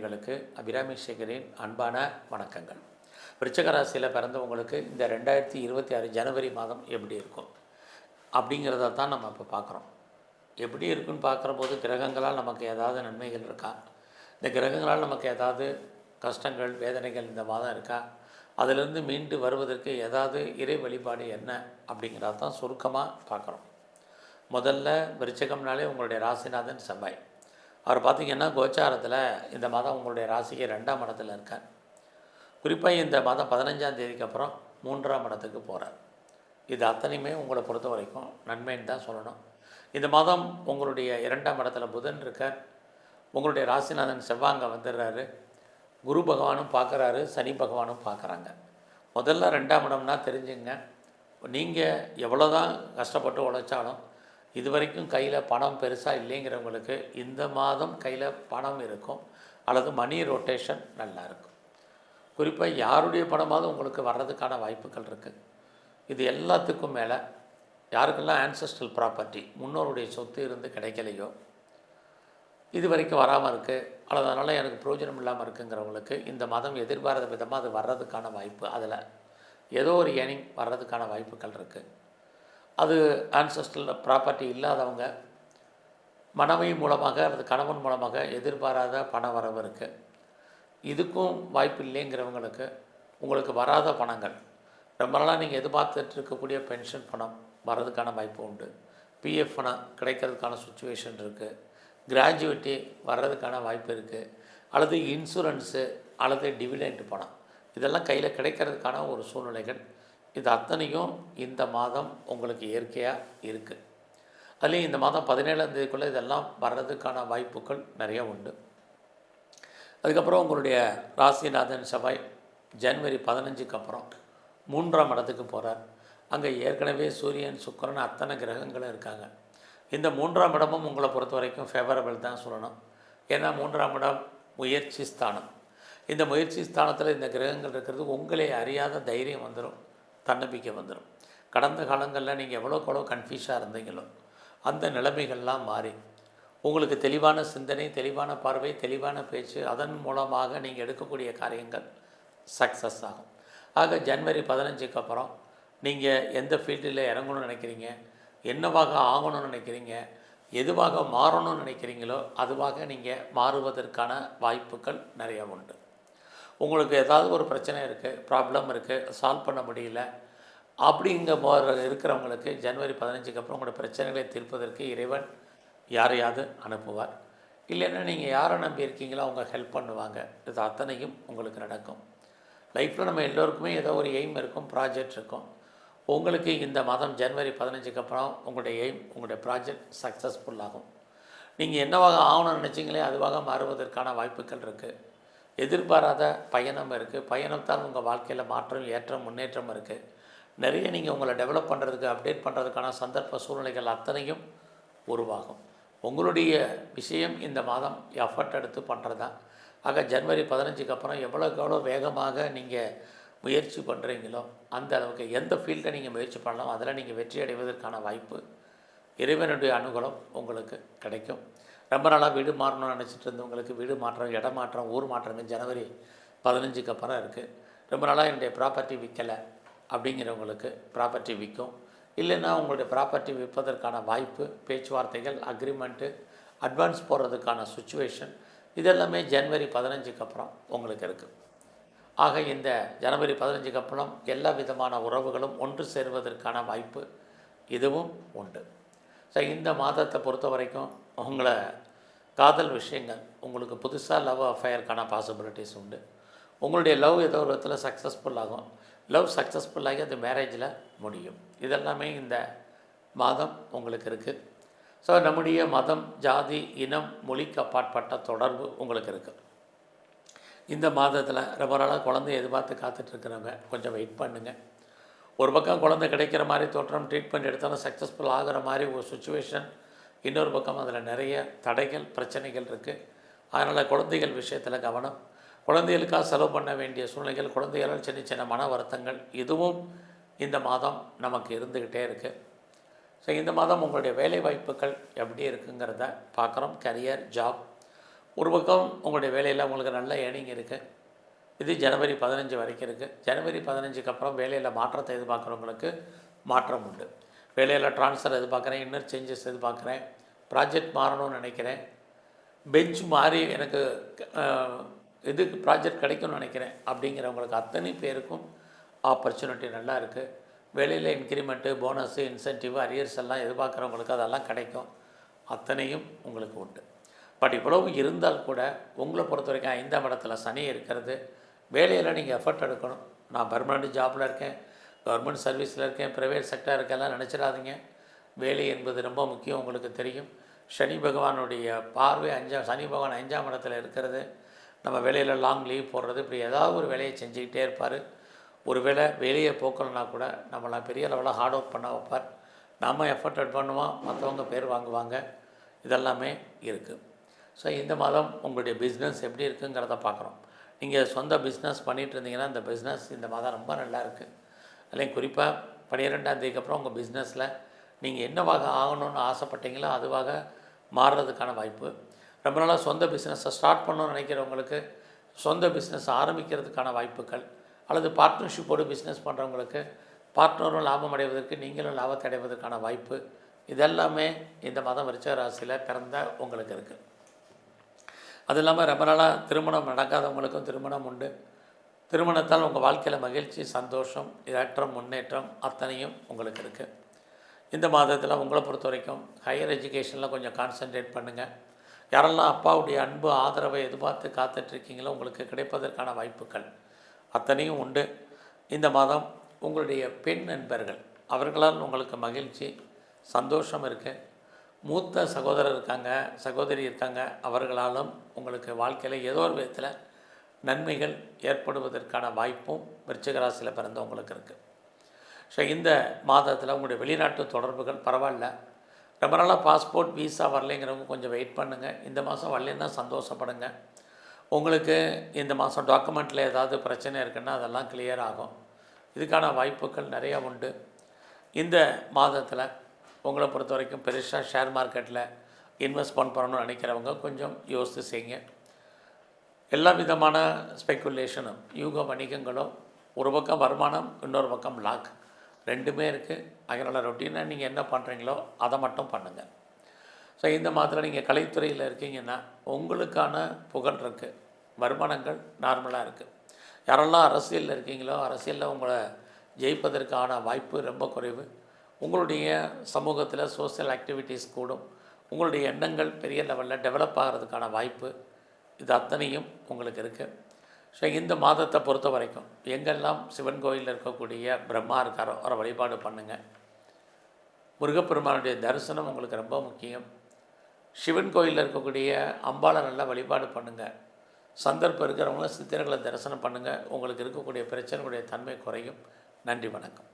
நேயர்களுக்கு அபிராமி சேகரின் அன்பான வணக்கங்கள். விருச்சகராசியில் பிறந்தவங்களுக்கு இந்த ரெண்டாயிரத்தி இருபத்தி ஆறு ஜனவரி மாதம் எப்படி இருக்கும்? அப்படிங்கிறத தான் நம்ம இப்போ பார்க்குறோம் எப்படி இருக்குன்னு பார்க்குற போது கிரகங்களால் நமக்கு ஏதாவது நன்மைகள் இருக்கா? இந்த கிரகங்களால் நமக்கு ஏதாவது கஷ்டங்கள் வேதனைகள் இந்த மாதம் இருக்கா? அதிலிருந்து மீண்டு வருவதற்கு ஏதாவது இறை வழிபாடு என்ன? அப்படிங்கிறத தான் சுருக்கமாக பார்க்குறோம் முதல்ல விருச்சகம்னாலே உங்களுடைய ராசிநாதன் செவ்வாய். அவர் பார்த்திங்கன்னா கோச்சாரத்தில் இந்த மாதம் உங்களுடைய ராசிக்கு ரெண்டாம் இடத்துல இருக்கார். குறிப்பாக இந்த மாதம் பதினஞ்சாம் தேதிக்கு அப்புறம் மூன்றாம் இடத்துக்கு போகிறார் இது அத்தனையுமே உங்களை பொறுத்த வரைக்கும் நன்மைன்னு தான் சொல்லணும். இந்த மாதம் உங்களுடைய இரண்டாம் இடத்துல புதன் இருக்கார். உங்களுடைய ராசிநாதன் செவ்வாங்க வந்துடுறாரு. குரு பகவானும் பார்க்குறாரு சனி பகவானும் பார்க்குறாங்க. முதல்ல ரெண்டாம் இடம்னா தெரிஞ்சுங்க. நீங்கள் எவ்வளோ தான் கஷ்டப்பட்டு உழைச்சாலும் இது வரைக்கும் கையில் பணம் பெருசாக இல்லைங்கிறவங்களுக்கு இந்த மாதம் கையில் பணம் இருக்கும் அல்லது மணி ரொட்டேஷன் நல்லாயிருக்கும் குறிப்பாக யாருடைய பணமாவது உங்களுக்கு வர்றதுக்கான வாய்ப்புகள் இருக்குது இது எல்லாத்துக்கும் மேலே யாருக்கெல்லாம் ஆன்சஸ்ட்ரல் ப்ராப்பர்ட்டி முன்னோருடைய சொத்து இருந்து கிடைக்கலையோ இது வரைக்கும் வராமல் இருக்குது அல்லது அதனால் எனக்கு பிரயோஜனம் இல்லாமல் இருக்குங்கிறவங்களுக்கு இந்த மாதம் எதிர்பாராத விதமாக அது வர்றதுக்கான வாய்ப்பு அதில் ஏதோ ஒரு ஏர்னிங் வர்றதுக்கான வாய்ப்புகள் இருக்குது அது ஆன்சஸ்ட்ரல் ப்ராப்பர்ட்டி இல்லாதவங்க மனைவி மூலமாக அல்லது கணவன் மூலமாக எதிர்பாராத பண வரவு இருக்குது இதுக்கும் வாய்ப்பு இல்லைங்கிறவங்களுக்கு உங்களுக்கு வராத பணங்கள். ரொம்ப நாளாக நீங்கள் எதிர்பார்த்துட்டு இருக்கக்கூடிய பென்ஷன் பணம் வர்றதுக்கான வாய்ப்பு உண்டு. பிஎஃப் பணம் கிடைக்கிறதுக்கான சுச்சுவேஷன் இருக்குது கிராஜுவேட்டி வர்றதுக்கான வாய்ப்பு இருக்குது அல்லது இன்சூரன்ஸு அல்லது டிவிடெண்ட் பணம். இதெல்லாம் கையில் கிடைக்கிறதுக்கான ஒரு சூழ்நிலைகள். இது அத்தனையும் இந்த மாதம் உங்களுக்கு இயற்கையாக இருக்குது அதுலேயும் இந்த மாதம் பதினேழாம் தேதிக்குள்ளே இதெல்லாம் வர்றதுக்கான வாய்ப்புகள் நிறைய உண்டு. அதுக்கப்புறம் உங்களுடைய ராசிநாதன் செவ்வாய் ஜனவரி பதினஞ்சுக்கு அப்புறம் மூன்றாம் இடத்துக்கு போகிறார் அங்கே ஏற்கனவே சூரியன் சுக்கிரன் அத்தனை கிரகங்களும் இருக்காங்க. இந்த மூன்றாம் இடமும் உங்களை பொறுத்த வரைக்கும் ஃபேவரபிள் தான் சொல்லணும். ஏன்னா மூன்றாம் இடம் முயற்சி ஸ்தானம். இந்த முயற்சி ஸ்தானத்தில் இந்த கிரகங்கள் இருக்கிறது உங்களை அறியாத தைரியம் வந்துடும் தன்னம்பிக்கை வந்துடும் கடந்த காலங்களில் நீங்கள் எவ்வளோக்கு எவ்வளோ கன்ஃபியூஸாக இருந்தீங்களோ அந்த நிலைமைகள்லாம் மாறி உங்களுக்கு தெளிவான சிந்தனை தெளிவான பார்வை தெளிவான பேச்சு அதன் மூலமாக நீங்கள் எடுக்கக்கூடிய காரியங்கள் சக்ஸஸ் ஆகும். ஆக ஜனவரி பதினஞ்சுக்கு அப்புறம் நீங்கள் எந்த ஃபீல்டில் இறங்கணும்னு நினைக்கிறீங்க என்னவாக ஆகணும்னு நினைக்கிறீங்க எதுவாக மாறணும்னு நினைக்கிறீங்களோ அதுவாக நீங்கள் மாறுவதற்கான வாய்ப்புகள் நிறைய உண்டு. உங்களுக்கு ஏதாவது ஒரு பிரச்சனை இருக்குது ப்ராப்ளம் இருக்குது சால்வ் பண்ண முடியல அப்படிங்க போகிற இருக்கிறவங்களுக்கு ஜனவரி பதினஞ்சுக்கு அப்புறம் உங்களோட பிரச்சனைகளை தீர்ப்பதற்கு இறைவன் யாரையாவது அனுப்புவார். இல்லைன்னா நீங்கள் யாரை நம்பி இருக்கீங்களோ அவங்க ஹெல்ப் பண்ணுவாங்க. இது அத்தனையும் உங்களுக்கு நடக்கும். லைஃப்பில் நம்ம எல்லோருக்குமே ஏதோ ஒரு எய்ம் இருக்கும் ப்ராஜெக்ட் இருக்கும். உங்களுக்கு இந்த மாதம் ஜனவரி பதினஞ்சுக்கு அப்புறம் உங்களுடைய எய்ம் உங்களுடைய ப்ராஜெக்ட் சக்ஸஸ்ஃபுல்லாகும் நீங்கள் என்னவாக ஆகணும்னு நினச்சிங்களே அதுவாக மாறுவதற்கான வாய்ப்புகள் இருக்குது எதிர்பாராத பயணம் இருக்குது பயணத்தால் உங்கள் வாழ்க்கையில் மாற்றம் ஏற்றம் முன்னேற்றம் இருக்குது நிறைய நீங்கள் உங்களை டெவலப் பண்ணுறதுக்கு அப்டேட் பண்ணுறதுக்கான சந்தர்ப்ப சூழ்நிலைகள் அத்தனையும் உருவாகும். உங்களுடைய விஷயம் இந்த மாதம் எஃபர்ட் எடுத்து பண்ணுறது தான் ஆக ஜனவரி பதினஞ்சுக்கு அப்புறம் எவ்வளோக்கு எவ்வளோ வேகமாக நீங்கள் முயற்சி பண்ணுறீங்களோ அந்த அளவுக்கு எந்த ஃபீல்டை நீங்கள் முயற்சி பண்ணலாம் அதில் நீங்கள் வெற்றி அடைவதற்கான வாய்ப்பு இறைவனுடைய அனுகூலம் உங்களுக்கு கிடைக்கும். ரொம்ப நாளாக வீடு மாறணும்னு நினச்சிட்டு இருந்தவங்களுக்கு வீடு மாற்றம் இடம் மாற்றம் ஊர் மாற்றமே ஜனவரி பதினஞ்சுக்கு அப்புறம் இருக்குது ரொம்ப நாளாக என்னுடைய ப்ராப்பர்ட்டி விற்கலை அப்படிங்கிறவங்களுக்கு ப்ராப்பர்ட்டி விற்கும் இல்லைன்னா உங்களுடைய ப்ராப்பர்ட்டி விற்பதற்கான வாய்ப்பு பேச்சுவார்த்தைகள் அக்ரிமெண்ட்டு அட்வான்ஸ் போடுறதுக்கான சுச்சுவேஷன் இதெல்லாமே ஜனவரி பதினஞ்சுக்கு அப்புறம் உங்களுக்கு இருக்குது ஆக இந்த ஜனவரி பதினஞ்சுக்கு அப்புறம் எல்லா விதமான உறவுகளும் ஒன்று சேருவதற்கான வாய்ப்பு இதுவும் உண்டு. ஸோ இந்த மாதத்தை பொறுத்த வரைக்கும் உங்களை காதல் விஷயங்கள் உங்களுக்கு புதுசாக லவ் அஃபயருக்கான பாசிபிலிட்டிஸ் உண்டு. உங்களுடைய லவ் ஏதோ ஒரு விதத்தில் சக்ஸஸ்ஃபுல் ஆகும். லவ் சக்ஸஸ்ஃபுல்லாகி அது மேரேஜில் முடியும். இதெல்லாமே இந்த மாதம் உங்களுக்கு இருக்குது ஸோ நம்முடைய மதம் ஜாதி இனம் மொழிக்கு அப்பாற்பட்ட தொடர்பு உங்களுக்கு இருக்குது இந்த மாதத்தில் ரொம்ப நாளாக குழந்தை எதிர்பார்த்து காத்துட்ருக்குறவங்க கொஞ்சம் வெயிட் பண்ணுங்கள் ஒரு பக்கம் குழந்தை கிடைக்கிற மாதிரி தோற்றம் ட்ரீட்மெண்ட் எடுத்தாலும் சக்ஸஸ்ஃபுல் ஆகிற மாதிரி ஒரு சுச்சுவேஷன் இன்னொரு பக்கம் அதில் நிறைய தடைகள் பிரச்சனைகள் இருக்குது அதனால் குழந்தைகள் விஷயத்தில் கவனம். குழந்தைகளுக்காக செலவு பண்ண வேண்டிய சூழ்நிலைகள் குழந்தைகளால் சின்ன சின்ன மன வருத்தங்கள் இதுவும் இந்த மாதம் நமக்கு இருந்துக்கிட்டே இருக்குது ஸோ இந்த மாதம் உங்களுடைய வேலை வாய்ப்புகள் எப்படி இருக்குங்கிறத பார்க்குறோம். கரியர் ஜாப் ஒரு பக்கம் உங்களுடைய வேலையில் உங்களுக்கு நல்ல ஏர்னிங் இருக்குது இது ஜனவரி பதினஞ்சு வரைக்கும் இருக்குது ஜனவரி பதினஞ்சுக்கு அப்புறம் வேலையில் மாற்றத்தை எதிர்பார்க்குறவங்களுக்கு மாற்றம் உண்டு. வேலையில் ட்ரான்ஸ்ஃபர் எதிர்பார்க்குறேன் இன்னர் சேஞ்சஸ் எதிர்பார்க்குறேன் ப்ராஜெக்ட் மாறணும்னு நினைக்கிறேன். பெஞ்ச் மாறி எனக்கு இது இதுக்கு ப்ராஜெக்ட் கிடைக்கும்னு நினைக்கிறேன்? அப்படிங்கிறவங்களுக்கு அத்தனை பேருக்கும் ஆப்பர்ச்சுனிட்டி நல்லா இருக்குது வேலையில் இன்க்ரிமெண்ட்டு போனஸு இன்சென்டிவ் அரியர்ஸ் எல்லாம் எதிர்பார்க்குறவங்களுக்கு அதெல்லாம் கிடைக்கும். அத்தனையும் உங்களுக்கு உண்டு. பட் இவ்வளவு இருந்தால் கூட உங்களை பொறுத்த வரைக்கும் ஐந்தாம் இடத்துல சனி இருக்கிறது. வேலையில் நீங்கள் எஃபர்ட் எடுக்கணும். நான் பர்மனெண்ட் ஜாபில் இருக்கேன். கவர்மெண்ட் சர்வீஸில் இருக்கேன். ப்ரைவேட் செக்டர் இருக்கெல்லாம் நினச்சிடாதீங்க. வேலை என்பது ரொம்ப முக்கியம் உங்களுக்கு தெரியும். சனி பகவானுடைய பார்வை அஞ்சாம் சனி பகவான் அஞ்சாம் இடத்துல இருக்கிறது. நம்ம வேலையில் லாங் லீவ் போடுறது இப்படி ஏதாவது ஒரு வேலையை செஞ்சுக்கிட்டே இருப்பார். ஒரு வேளை வேலையை போக்கலனா கூட நம்மளாம் பெரிய லெவலில் ஹார்ட் ஒர்க் பண்ண வைப்பார். நம்ம எஃபர்ட் எட் பண்ணுவோம். மற்றவங்க பேர் வாங்குவாங்க. இதெல்லாமே இருக்குது ஸோ இந்த மாதம் உங்களுடைய பிஸ்னஸ் எப்படி இருக்குங்கிறத பார்க்குறோம். நீங்கள் சொந்த பிஸ்னஸ் பண்ணிகிட்டு இருந்தீங்கன்னா பிஸ்னஸ் இந்த மாதம் ரொம்ப நல்லா இருக்குது அதுலேயும் குறிப்பாக பன்னிரெண்டாம் தேதிக்கு அப்புறம் உங்கள் பிஸ்னஸில் நீங்கள் என்னவாக ஆகணும்னு ஆசைப்பட்டீங்களோ அதுவாக மாறுறதுக்கான வாய்ப்பு. ரொம்ப நாளாக சொந்த பிஸ்னஸை ஸ்டார்ட் பண்ணணும்னு நினைக்கிறவங்களுக்கு சொந்த பிஸ்னஸ் ஆரம்பிக்கிறதுக்கான வாய்ப்புகள் அல்லது பார்ட்னர்ஷிப்போடு பிஸ்னஸ் பண்ணுறவங்களுக்கு பார்ட்னரும் லாபம் அடைவதற்கு நீங்களும் லாபத்தை அடைவதற்கான வாய்ப்பு இதெல்லாமே இந்த மாதம் விருச்சக ராசியில் பிறந்த உங்களுக்கு இருக்குது அது இல்லாமல் ரொம்ப நாளாக திருமணம் நடக்காதவங்களுக்கும் திருமணம் உண்டு. திருமணத்தால் உங்கள் வாழ்க்கையில் மகிழ்ச்சி சந்தோஷம் ஏற்றம் முன்னேற்றம் அத்தனையும் உங்களுக்கு இருக்குது இந்த மாதத்தில் உங்களை பொறுத்த வரைக்கும் ஹையர் எஜுகேஷனில் கொஞ்சம் கான்சென்ட்ரேட் பண்ணுங்கள் யாரெல்லாம் அப்பாவுடைய அன்பு ஆதரவை எதிர்பார்த்து காத்துட்ருக்கீங்களோ உங்களுக்கு கிடைப்பதற்கான வாய்ப்புகள் அத்தனையும் உண்டு. இந்த மாதம் உங்களுடைய பெண் நண்பர்கள் அவர்களால் உங்களுக்கு மகிழ்ச்சி சந்தோஷம் இருக்குது மூத்த சகோதரர் இருக்காங்க சகோதரி இருக்காங்க அவர்களாலும் உங்களுக்கு வாழ்க்கையில் ஏதோ ஒரு விதத்தில் நன்மைகள் ஏற்படுவதற்கான வாய்ப்பும் விருச்சிகராசியில் பிறந்தவங்களுக்கு இருக்குது ஸோ இந்த மாதத்தில் உங்களுடைய வெளிநாட்டு தொடர்புகள் பரவாயில்ல. ரொம்ப நாளாக பாஸ்போர்ட் வீசா வரலைங்கிறவங்க கொஞ்சம் வெயிட் பண்ணுங்கள் இந்த மாதம் வரலன்னா சந்தோஷப்படுங்க. உங்களுக்கு இந்த மாதம் டாக்குமெண்ட்டில் ஏதாவது பிரச்சனை இருக்குன்னா அதெல்லாம் கிளியர் ஆகும். இதுக்கான வாய்ப்புகள் நிறையா உண்டு. இந்த மாதத்தில் உங்களை பொறுத்த வரைக்கும் பெருசாக ஷேர் மார்க்கெட்டில் இன்வெஸ்ட்மெண்ட் பண்ணணும்னு நினைக்கிறவங்க கொஞ்சம் யோசித்து செய்யுங்க. எல்லா விதமான ஸ்பெக்குலேஷனும் யூக வணிகங்களும் ஒரு பக்கம் வருமானம் இன்னொரு பக்கம் லாக். ரெண்டுமே இருக்குது அதனால் ரொட்டீனாக நீங்கள் என்ன பண்ணுறீங்களோ அதை மட்டும் பண்ணுங்கள் ஸோ இந்த மாதத்தில் நீங்கள் கலைத்துறையில் இருக்கீங்கன்னா உங்களுக்கான புகழ் இருக்குது வருமானங்கள் நார்மலாக இருக்குது யாரெல்லாம் அரசியலில் இருக்கீங்களோ அரசியலில் உங்களை ஜெயிப்பதற்கான வாய்ப்பு ரொம்ப குறைவு. உங்களுடைய சமூகத்தில் சோஷியல் ஆக்டிவிட்டீஸ் கூடும். உங்களுடைய எண்ணங்கள் பெரிய லெவலில் டெவலப் ஆகிறதுக்கான வாய்ப்பு இது அத்தனையும் உங்களுக்கு இருக்குது ஸோ இந்த மாதத்தை பொறுத்த வரைக்கும் எங்கெல்லாம் சிவன் கோயிலில் இருக்கக்கூடிய பிரம்மா இருக்காரோ அவரை வழிபாடு பண்ணுங்கள் முருகப்பெருமானுடைய தரிசனம் உங்களுக்கு ரொம்ப முக்கியம். சிவன் கோயிலில் இருக்கக்கூடிய அம்பாளை நல்லா வழிபாடு பண்ணுங்கள் சந்தர்ப்பம் இருக்கிறவங்கள சித்திரங்களை தரிசனம் பண்ணுங்கள் உங்களுக்கு இருக்கக்கூடிய பிரச்சனைகளுடைய தன்மை குறையும். நன்றி வணக்கம்.